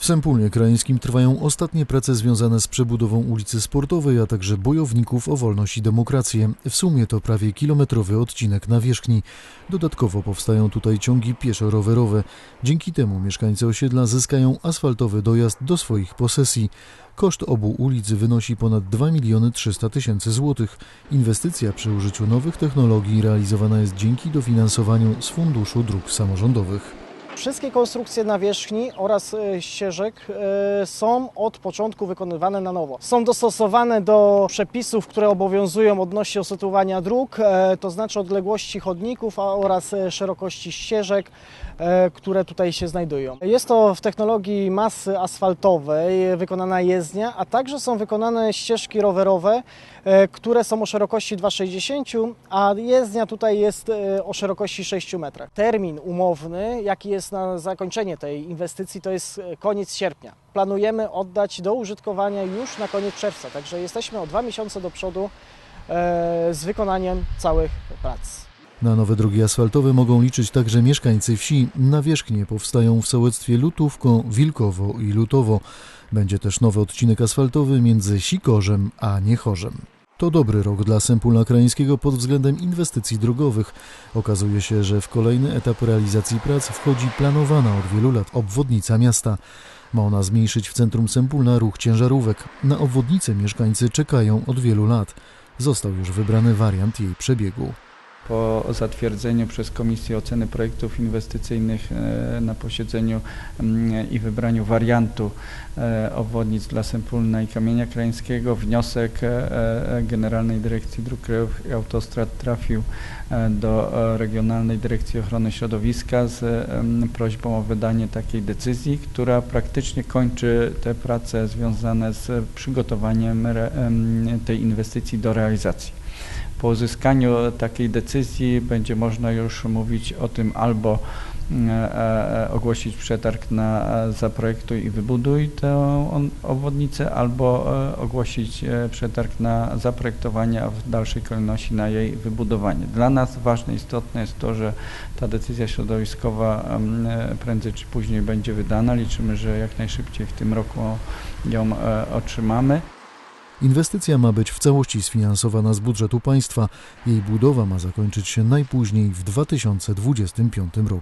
W Sępólnie Krajeńskim trwają ostatnie prace związane z przebudową ulicy Sportowej, a także bojowników o wolność i demokrację. W sumie to prawie kilometrowy odcinek nawierzchni. Dodatkowo powstają tutaj ciągi pieszo-rowerowe. Dzięki temu mieszkańcy osiedla zyskają asfaltowy dojazd do swoich posesji. Koszt obu ulic wynosi ponad 2 miliony 300 tysięcy złotych. Inwestycja przy użyciu nowych technologii realizowana jest dzięki dofinansowaniu z Funduszu Dróg Samorządowych. Wszystkie konstrukcje nawierzchni oraz e, ścieżek e, są od początku wykonywane na nowo. Są dostosowane do przepisów, które obowiązują odnośnie usytuowania dróg, e, to znaczy odległości chodników oraz szerokości ścieżek, które tutaj się znajdują. Jest to w technologii masy asfaltowej wykonana jezdnia, a także są wykonane ścieżki rowerowe, które są o szerokości 2,60, a jezdnia tutaj jest o szerokości 6 metrach. Termin umowny, jaki jest na zakończenie tej inwestycji, to jest e, koniec sierpnia. Planujemy oddać do użytkowania już na koniec czerwca, także jesteśmy o dwa miesiące do przodu e, z wykonaniem całych prac. Na nowe drogi asfaltowe mogą liczyć także mieszkańcy wsi. Nawierzchnie powstają w sołectwie Lutówko, Wilkowo i Lutowo. Będzie też nowy odcinek asfaltowy między Sikorzem a Niechorzem. To dobry rok dla Sępólna Krajeńskiego pod względem inwestycji drogowych. Okazuje się, że w kolejny etap realizacji prac wchodzi planowana od wielu lat obwodnica miasta. Ma ona zmniejszyć w centrum Sępólna ruch ciężarówek. Na obwodnicę mieszkańcy czekają od wielu lat. Został już wybrany wariant jej przebiegu. Po zatwierdzeniu przez Komisję Oceny Projektów Inwestycyjnych e, na posiedzeniu mm, i wybraniu wariantu e, obwodnic dla Sępólna i Kamienia Krajeńskiego wniosek e, Generalnej Dyrekcji Dróg Krajowych i Autostrad trafił do Regionalnej Dyrekcji Ochrony Środowiska z prośbą o wydanie takiej decyzji, która praktycznie kończy te prace związane z przygotowaniem tej inwestycji do realizacji. Po uzyskaniu takiej decyzji będzie można już mówić o tym albo mm, e, e, ogłosić przetarg na e, zaprojektuj i wybuduj tę obwodnicę, albo ogłosić przetarg na zaprojektowanie, a w dalszej kolejności na jej wybudowanie. Dla nas ważne, istotne jest to, że ta decyzja środowiskowa e, prędzej czy później będzie wydana. Liczymy, że jak najszybciej w tym roku ją otrzymamy. Inwestycja ma być w całości sfinansowana z budżetu państwa. Jej budowa ma zakończyć się najpóźniej w 2025 roku.